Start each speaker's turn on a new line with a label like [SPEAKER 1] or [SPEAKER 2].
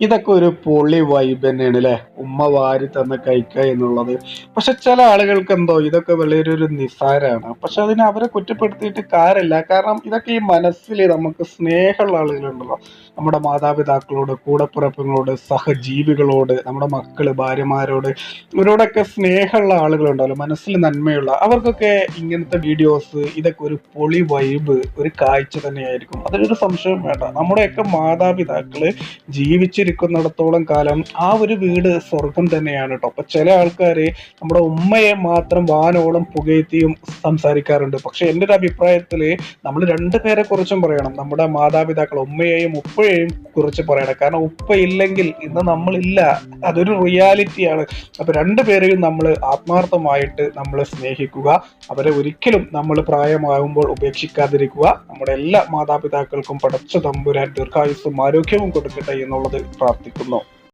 [SPEAKER 1] ഇതൊക്കെ ഒരു പൊളി വൈബ് തന്നെയാണ് അല്ലെ ഉമ്മ വാരി തന്ന് കഴിക്കുക എന്നുള്ളത്. പക്ഷെ ചില ആളുകൾക്ക് എന്തോ ഇതൊക്കെ വലിയൊരു നിസ്സാരമാണ് പക്ഷെ അതിനെ അവരെ കുറ്റപ്പെടുത്തിയിട്ട് കാര്യമില്ല. കാരണം ഇതൊക്കെ ഈ മനസ്സിൽ നമുക്ക് സ്നേഹമുള്ള ആളുകളുണ്ടല്ലോ. നമ്മുടെ മാതാപിതാക്കളോട് കൂടപ്പിറപ്പുകളോട് സഹജീവികളോട് നമ്മുടെ മക്കൾ ഭാര്യമാരോട് ഇവരോടൊക്കെ സ്നേഹമുള്ള ആളുകളുണ്ടല്ലോ. മനസ്സിൽ നന്മയുള്ള. അവർക്കൊക്കെ ഇങ്ങനത്തെ വീഡിയോസ് ഇതൊക്കെ ഒരു പൊളി വൈബ് ഒരു കാഴ്ച തന്നെയായിരിക്കും. അതിലൊരു സംശയം വേണ്ട. നമ്മുടെയൊക്കെ മാതാപിതാക്കൾ ജീവിച്ചിരിക്കുന്നിടത്തോളം കാലം ആ ഒരു വീട് സ്വർഗം തന്നെയാണ് കേട്ടോ അപ്പൊ ചില ആൾക്കാര് നമ്മുടെ ഉമ്മയെ മാത്രം വാനോളം പുകയത്തിയും സംസാരിക്കാറുണ്ട്. പക്ഷെ എന്റെ ഒരു അഭിപ്രായത്തിൽ നമ്മൾ രണ്ടു പേരെ കുറിച്ചും പറയണം. നമ്മുടെ മാതാപിതാക്കൾ ഉമ്മയെയും ഉപ്പയെയും കുറിച്ച് പറയണം. കാരണം ഉപ്പ ഇല്ലെങ്കിൽ ഇന്ന് നമ്മളില്ല. അതൊരു റിയാലിറ്റിയാണ് അപ്പൊ രണ്ടുപേരെയും നമ്മൾ ആത്മാർത്ഥമായിട്ട് നമ്മൾ സ്നേഹിക്കുക. അവരെ ഒരിക്കലും നമ്മൾ പ്രായമാകുമ്പോൾ ഉപേക്ഷിക്കാതിരിക്കുക. നമ്മുടെ എല്ലാ മാതാപിതാക്കൾക്കും പടച്ച തമ്പുരാൻ ദീർഘായുസ്സും ആരോഗ്യവും കൊടുക്കട്ടെ എന്നുള്ളത് പ്രാർത്ഥിക്കുന്നു.